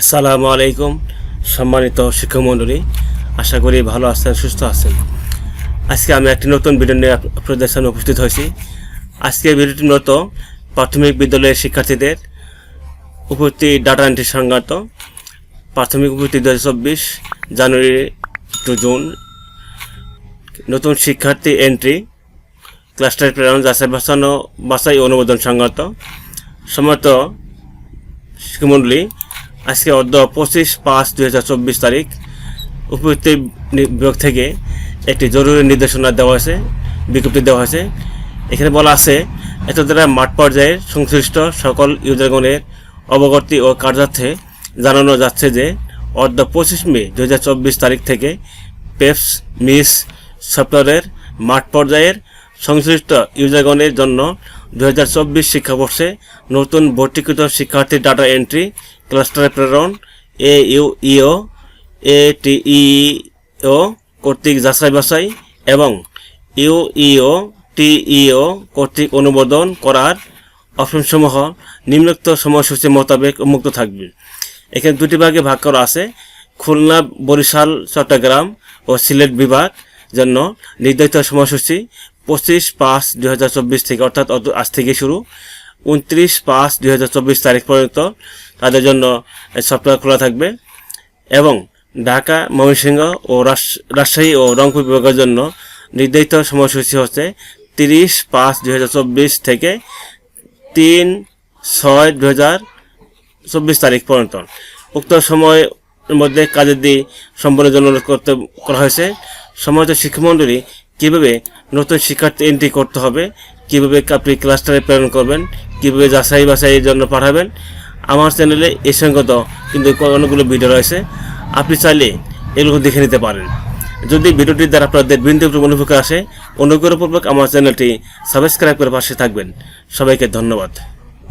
আসসালামু আলাইকুম, সম্মানিত শিক্ষকমণ্ডলী। আশা করি ভালো আছেন, সুস্থ আছেন। আজকে আমি একটি নতুন ভিডিও নিয়ে আপনাদের সামনে উপস্থিত হয়েছি। আজকের ভিডিওটি মূলত প্রাথমিক বিদ্যালয়ের শিক্ষার্থীদের উপস্থিতি ডাটা এন্ট্রি সংক্রান্ত। প্রাথমিক উপস্থিতি দু চব্বিশ জানুয়ারি টু জুন। নতুন শিক্ষার্থী এন্ট্রি ক্লাস্টার প্রেরণ যাচাই বাছানো, বাছাই অনুমোদন সংক্রান্ত। সম্মত শিক্ষামণ্ডলী আজকে অর্ধ পঁচিশ পাঁচ দুই হাজার চব্বিশ তারিখ। উপযুক্ত বিভাগ থেকে একটি জরুরি নির্দেশনা দেওয়া হয়েছে, বিজ্ঞপ্তি দেওয়া হয়েছে। এখানে বলা আছে এত দ্বারা মাঠ পর্যায়ের সংশ্লিষ্ট সকল ইউজারগণের অবগতি ও কার্যার্থে জানানো যাচ্ছে যে, অর্ধ পঁচিশ মে দু হাজার চব্বিশ তারিখ থেকে পেপস মিস সফটওয়্যারের মাঠ পর্যায়ের সংশ্লিষ্ট ইউজারগণের জন্য দু হাজার চব্বিশ শিক্ষাবর্ষে নতুন ভর্তিকৃত শিক্ষার্থী ডাটা এন্ট্রি, ক্লাস্টার প্রেরণ, এ ইউ এ টি ইও কর্তৃক যাচাই বাছাই এবং ইউ ইও টি ইও কর্তৃক অনুমোদন করার অপশনসমূহ নিম্নোক্ত সময়সূচি মোতাবেক মুক্ত থাকবে। এখানে দুটি ভাগে ভাগ করা আছে, খুলনা, বরিশাল, চট্টগ্রাম ও সিলেট বিভাগ জন্য নির্ধারিত সময়সূচি পঁচিশ পাঁচ দুই হাজার চব্বিশ থেকে, অর্থাৎ আজ থেকে শুরু। উনত্রিশ পাঁচ দুই হাজার চব্বিশ তারিখ পর্যন্ত তাদের জন্য সফটওয়্যার খোলা থাকবে। এবং ঢাকা, ময়মনসিংহ ও রাজশাহী ও রংপুর বিভাগের জন্য নির্ধারিত সময়সূচি হচ্ছে তিরিশ পাঁচ দুই হাজার চব্বিশ থেকে তিন ছয় দু হাজার চব্বিশ তারিখ পর্যন্ত। উক্ত সময়ের মধ্যে কাজের দিয়ে সম্পন্নের জন্য অনুরোধ করতে করা হয়েছে। সম্মানিত শিক্ষামণ্ডলী কীভাবে নতুন শিক্ষার্থী এন্ট্রি করতে হবে, কীভাবে আপনি ক্লাস্টারে প্রেরণ করবেন, কীভাবে যাচাই বাছাইয়ের জন্য পাঠাবেন, আমার চ্যানেলে এই সঙ্গত কিন্তু অনেকগুলো ভিডিও রয়েছে। আপনি চাইলে এগুলো দেখে নিতে পারেন। যদি ভিডিওটির দ্বারা আপনাদের বিন্দু অনুভূতি আসে অনুগ্রহপূর্বক আমার চ্যানেলটি সাবস্ক্রাইব করে পাশে থাকবেন। সবাইকে ধন্যবাদ।